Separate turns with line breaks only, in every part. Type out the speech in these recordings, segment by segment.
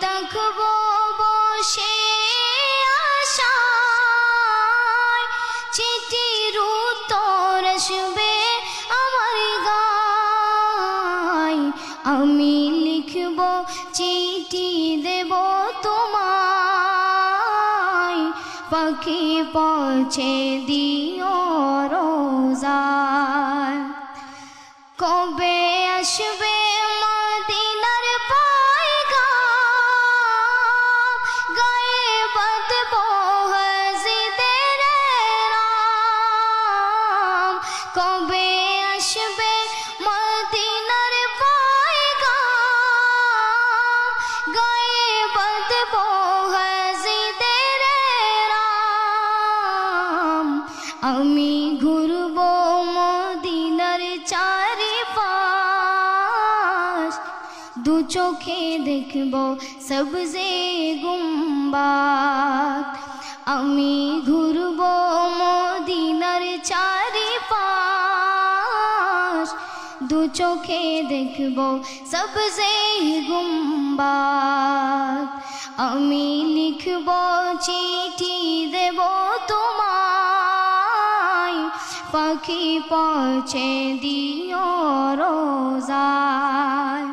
থাকব বসে আমার গায়। আমি লিখব, চিঠি দেব তোমায়। পাখি পৌঁছে দিও রোজায়। কবে আসবে হাজিদের রাম। আমি ঘুরব মদিনার চারিপাশ। দু চোখে দেখব সবজে গুম্বাদ। আমি ঘুরব মদিনার চারিপাশ। দু চোখে দেখব সবজে গুম্বাদ। আমি লিখব চিঠি দেব তোমায়। পাখি পৌঁছে দিও রোজায়।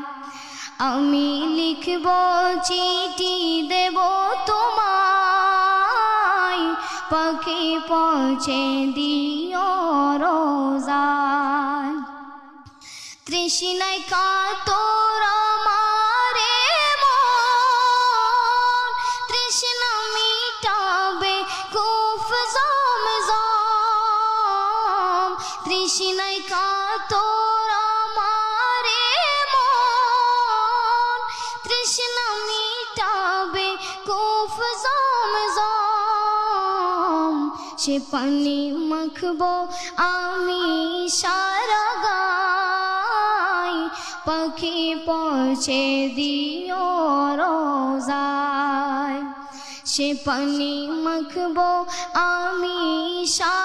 আমি লিখব চিঠি দেব তোমায়। পাখি পৌঁছে দিও রোজায়। তৃষ্ণায় কাতর তৃষ্ণায় কাতর মারে মন। তৃষ্ণা মিটাবে কুফ জমজম। সে পানি মাখবো আমি সারা গাই। পাখি পৌঁছে দিও রোজায়। সে পানি মাখবো আমি সারা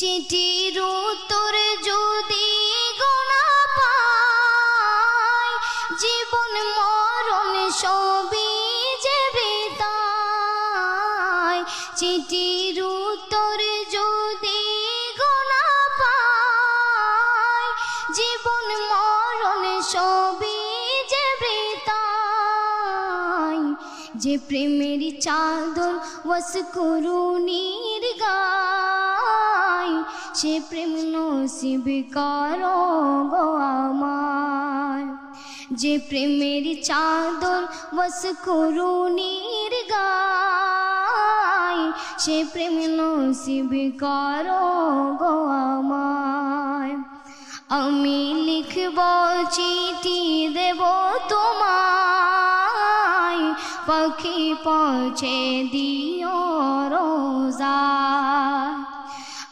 চিঠির উত্তর যদি গোনা পায়, জীবন মরণ সবই যে বেতায় চিঠির উত্তর যদি গোনা পায়, জীবন মরণ সবই যে বেতায় যে প্রেমের চাদর ওয়াস করুণীর গায় সে প্রেম নসিব করো গো আমার। যে প্রেমের চাদর ওয়াস করুণীর গায়, সে প্রেম নসিব করো গো আমার। আমি লিখব চিঠি দেব তোমায়, পাখি পৌঁছে দিও রোজা